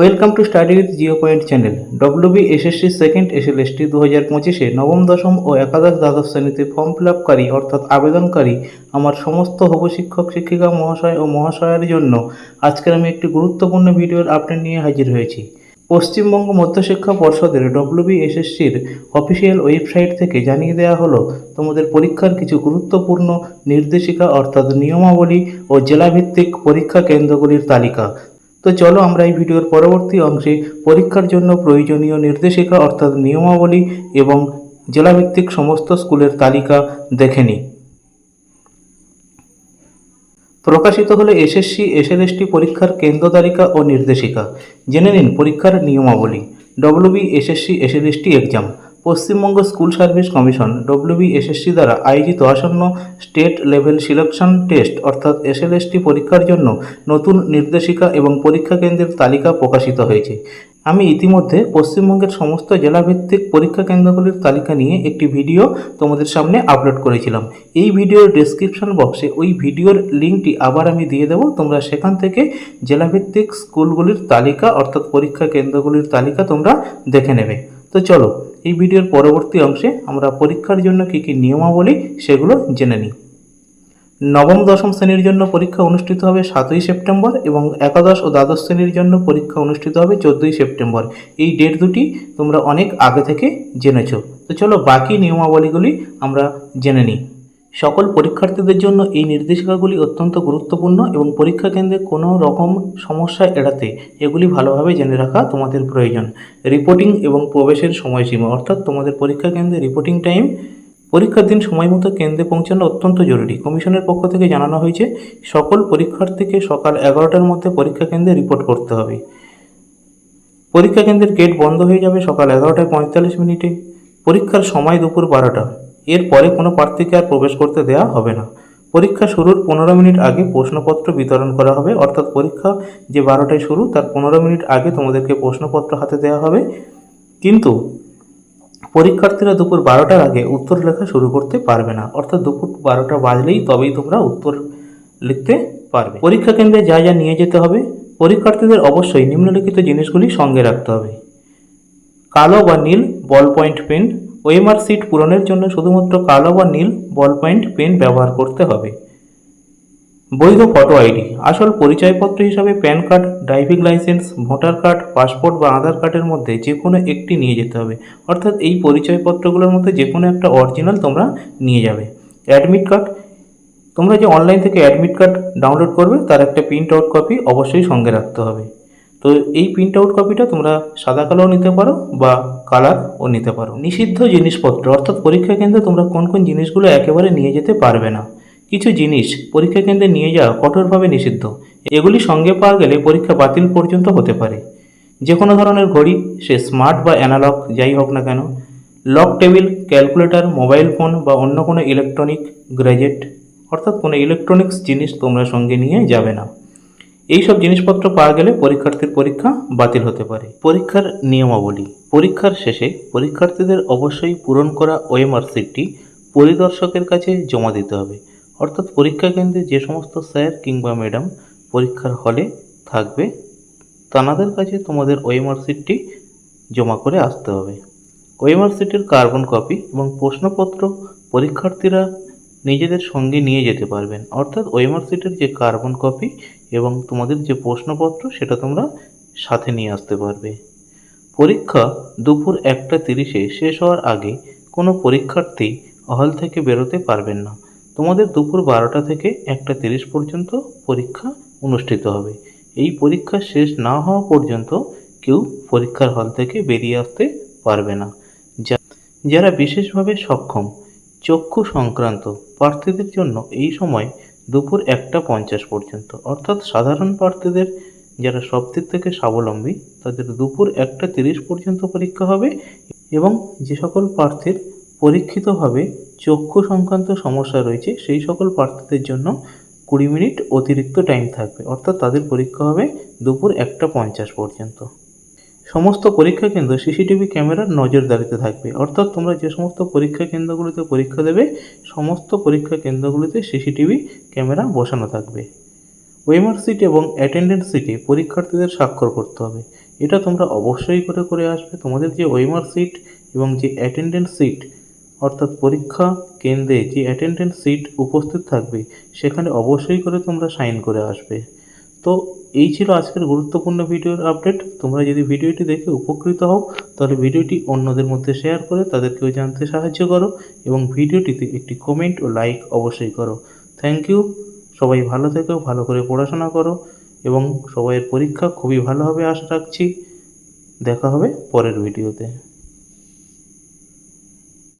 Welcome to study with geo point channel WB SSC second SLST দু হাজার পঁচিশে নবম, দশম ও একাদশ দ্বাদশ শ্রেণীতে ফর্ম ফিল আপকারী অর্থাৎ আবেদনকারী আমার সমস্ত হবু শিক্ষক শিক্ষিকা মহাশয় ও মহাশয়ের জন্য আজকের আমি একটি গুরুত্বপূর্ণ ভিডিওর আপডেট নিয়ে হাজির হয়েছি। পশ্চিমবঙ্গ মধ্যশিক্ষা পর্ষদের ডব্লিউবি এসএসসির অফিসিয়াল ওয়েবসাইট থেকে জানিয়ে দেওয়া হলো, তোমাদের পরীক্ষার কিছু গুরুত্বপূর্ণ নির্দেশিকা অর্থাৎ নিয়মাবলী ও জেলাভিত্তিক পরীক্ষা কেন্দ্রগুলির তালিকা। তো চলো আমরা এই ভিডিওর পরবর্তী অংশে পরীক্ষার জন্য প্রয়োজনীয় নির্দেশিকা অর্থাৎ নিয়মাবলী এবং জেলাভিত্তিক সমস্ত স্কুলের তালিকা দেখে নিই। প্রকাশিত হলো এসএসসি, এসএলএসটি পরীক্ষার কেন্দ্র তালিকা ও নির্দেশিকা। জেনে নিন পরীক্ষার নিয়মাবলী। WB SSC, SLST exam. Paschimbanga school service commission WB SSC দ্বারা আয়োজিত আসন্ন স্টেট লেভেল সিলেকশন টেস্ট, অর্থাৎ এসএলএসটি পরীক্ষার জন্য নতুন নির্দেশিকা এবং পরীক্ষা কেন্দ্রের তালিকা প্রকাশিত হয়েছে। আমি ইতিমধ্যে পশ্চিমবঙ্গের সমস্ত জেলাভিত্তিক পরীক্ষা কেন্দ্রগুলির তালিকা নিয়ে একটি ভিডিও তোমাদের সামনে আপলোড করেছিলাম। এই ভিডিওর ডেসক্রিপশন বক্সে ওই ভিডিওর লিঙ্কটি আবার আমি দিয়ে দেবো। তোমরা সেখান থেকে জেলাভিত্তিক স্কুলগুলির তালিকা, অর্থাৎ পরীক্ষা কেন্দ্রগুলির তালিকা তোমরা দেখে নেবে। তো চলো, এই ভিডিওর পরবর্তী অংশে আমরা পরীক্ষার জন্য কী কী নিয়মাবলী সেগুলো জেনে নিই। নবম, দশম শ্রেণির জন্য পরীক্ষা অনুষ্ঠিত হবে সাতই সেপ্টেম্বর এবং একাদশ ও দ্বাদশ শ্রেণির জন্য পরীক্ষা অনুষ্ঠিত হবে চোদ্দোই সেপ্টেম্বর। এই ডেট দুটি তোমরা অনেক আগে থেকে জেনেছ। তো চলো, বাকি নিয়মাবলীগুলি আমরা জেনে নিই। সকল পরীক্ষার্থীদের জন্য এই নির্দেশিকাগুলি অত্যন্ত গুরুত্বপূর্ণ এবং পরীক্ষা কেন্দ্রে কোনো রকম সমস্যা এড়াতে এগুলি ভালোভাবে জেনে রাখা তোমাদের প্রয়োজন। রিপোর্টিং এবং প্রবেশের সময়সীমা, অর্থাৎ তোমাদের পরীক্ষা কেন্দ্রে রিপোর্টিং টাইম, পরীক্ষার দিন সময় মতো কেন্দ্রে পৌঁছানো অত্যন্ত জরুরি। কমিশনের পক্ষ থেকে জানানো হয়েছে, সকল পরীক্ষার্থীকে সকাল এগারোটার মধ্যে পরীক্ষা কেন্দ্রে রিপোর্ট করতে হবে। পরীক্ষা কেন্দ্রের গেট বন্ধ হয়ে যাবে সকাল এগারোটায় পঁয়তাল্লিশ মিনিটে। পরীক্ষার সময় দুপুর বারোটা। এর পরে কোনো প্রার্থীকে আর প্রবেশ করতে দেওয়া হবে না। পরীক্ষা শুরুর পনেরো মিনিট আগে প্রশ্নপত্র বিতরণ করা হবে। অর্থাৎ পরীক্ষা যে বারোটায় শুরু, তার পনেরো মিনিট আগে তোমাদেরকে প্রশ্নপত্র হাতে দেওয়া হবে। কিন্তু পরীক্ষার্থীরা দুপুর বারোটার আগে উত্তর লেখা শুরু করতে পারবে না। অর্থাৎ দুপুর বারোটা বাজলেই তবেই তোমরা উত্তর লিখতে পারবে। পরীক্ষা কেন্দ্রে যা যা নিয়ে যেতে হবে, পরীক্ষার্থীদের অবশ্যই নিম্নলিখিত জিনিসগুলি সঙ্গে রাখতে হবে। কালো বা নীল ball point pen OMR sheet পূরণের জন্য শুধুমাত্র কালো বা নীল বল পয়েন্ট পেন ব্যবহার করতে হবে। বৈধ ফটো আইডি আসল পরিচয়পত্র হিসাবে PAN card, driving licence, voter card, passport বা আধার কার্ডের মধ্যে যে কোনো একটি নিয়ে যেতে হবে। অর্থাৎ এই পরিচয়পত্রগুলোর মধ্যে যে কোনো একটা অরিজিনাল তোমরা নিয়ে যাবে। অ্যাডমিট কার্ড তোমরা যে অনলাইন থেকে অ্যাডমিট কার্ড ডাউনলোড করবে, তার একটা প্রিন্ট আউট কপি অবশ্যই সঙ্গে রাখতে হবে। তো এই প্রিন্ট আউট কপিটা তোমরা সাদা কালোও নিতে পারো বা কালারও নিতে পারো। নিষিদ্ধ জিনিসপত্র, অর্থাৎ পরীক্ষা কেন্দ্রে তোমরা কোন কোন জিনিসগুলো একেবারে নিয়ে যেতে পারবে না। কিছু জিনিস পরীক্ষা কেন্দ্রে নিয়ে যাওয়া কঠোরভাবে নিষিদ্ধ। এগুলি সঙ্গে পাওয়া গেলে পরীক্ষা বাতিল পর্যন্ত হতে পারে। যে কোনো ধরনের ঘড়ি, সে স্মার্ট বা অ্যানালগ যাই হোক না কেন log table calculator mobile phone বা অন্য কোনো ইলেকট্রনিক গ্যাজেট অর্থাৎ কোনো ইলেকট্রনিক্স জিনিস তোমরা সঙ্গে নিয়ে যাবে না। এই সব জিনিসপত্র পাওয়া গেলে পরীক্ষার্থীর পরীক্ষা বাতিল হতে পারে। পরীক্ষার নিয়মাবলী। পরীক্ষার শেষে পরীক্ষার্থীদের অবশ্যই পূরণ করা ওএমআর সিটটি পরিদর্শকের কাছে জমা দিতে হবে। অর্থাৎ পরীক্ষা কেন্দ্রে যে সমস্ত স্যার কিংবা ম্যাডাম পরীক্ষার হলে থাকবে তানাদের কাছে তোমাদের ওএমআর সিটটি জমা করে আসতে হবে। ওএমআর সিটের কার্বন কপি এবং প্রশ্নপত্র পরীক্ষার্থীরা নিজেদের সঙ্গে নিয়ে যেতে পারবেন। অর্থাৎ ওএমআর সিটের যে কার্বন কপি এবং তোমাদের যে প্রশ্নপত্র, সেটা তোমরা সাথে নিয়ে আসতে পারবে। পরীক্ষা দুপুর একটা তিরিশে শেষ হওয়ার আগে কোনো পরীক্ষার্থী হল থেকে বেরোতে পারবেন না। তোমাদের দুপুর বারোটা থেকে একটা তিরিশ পর্যন্ত পরীক্ষা অনুষ্ঠিত হবে। এই পরীক্ষা শেষ না হওয়া পর্যন্ত কেউ পরীক্ষার হল থেকে বেরিয়ে আসতে পারবে না। যারা বিশেষভাবে সক্ষম চক্ষু সংক্রান্ত প্রার্থীদের জন্য এই সময় দুপুর একটা পঞ্চাশ পর্যন্ত। অর্থাৎ সাধারণ প্রার্থীদের যারা সব দিক থেকে স্বাবলম্বী, তাদের দুপুর একটা তিরিশ পর্যন্ত পরীক্ষা হবে এবং যে সকল প্রার্থীর পরীক্ষিতভাবে চক্ষু সংক্রান্ত সমস্যা রয়েছে, সেই সকল প্রার্থীদের জন্য কুড়ি মিনিট অতিরিক্ত টাইম থাকবে। অর্থাৎ তাদের পরীক্ষা হবে দুপুর একটা পঞ্চাশ পর্যন্ত। সমস্ত পরীক্ষা কেন্দ্র সিসিটিভি ক্যামেরার নজরদারিতে থাকবে। অর্থাৎ তোমরা যে সমস্ত পরীক্ষা কেন্দ্রগুলিতে পরীক্ষা দেবে, সমস্ত পরীক্ষা কেন্দ্রগুলিতে সিসিটিভি ক্যামেরা বসানো থাকবে। ওয়েমার সিট এবং অ্যাটেন্ডেন্ট সিটে পরীক্ষার্থীদের স্বাক্ষর করতে হবে। এটা তোমরা অবশ্যই করে করে আসবে। তোমাদের যে ওয়েমার সিট এবং যে অ্যাটেন্ডেন্ট সিট, অর্থাৎ পরীক্ষা কেন্দ্রে যে অ্যাটেন্ডেন্স সিট উপস্থিত থাকবে, সেখানে অবশ্যই করে তোমরা সাইন করে আসবে। তো এই ছিল আজকের গুরুত্বপূর্ণ ভিডিওর আপডেট তোমরা যদি ভিডিওটি দেখে উপকৃত হও, তাহলে ভিডিওটি অন্যদের মধ্যে শেয়ার করে তাদেরকেও জানতে সাহায্য করো এবং ভিডিওটিতে একটি কমেন্ট ও লাইক অবশ্যই করো। থ্যাংক ইউ সবাই ভালো থেকো, ভালো করে পড়াশোনা করো এবং সবাইয়ের পরীক্ষা খুবই ভালোভাবে আশা রাখছি। দেখা হবে পরের ভিডিওতে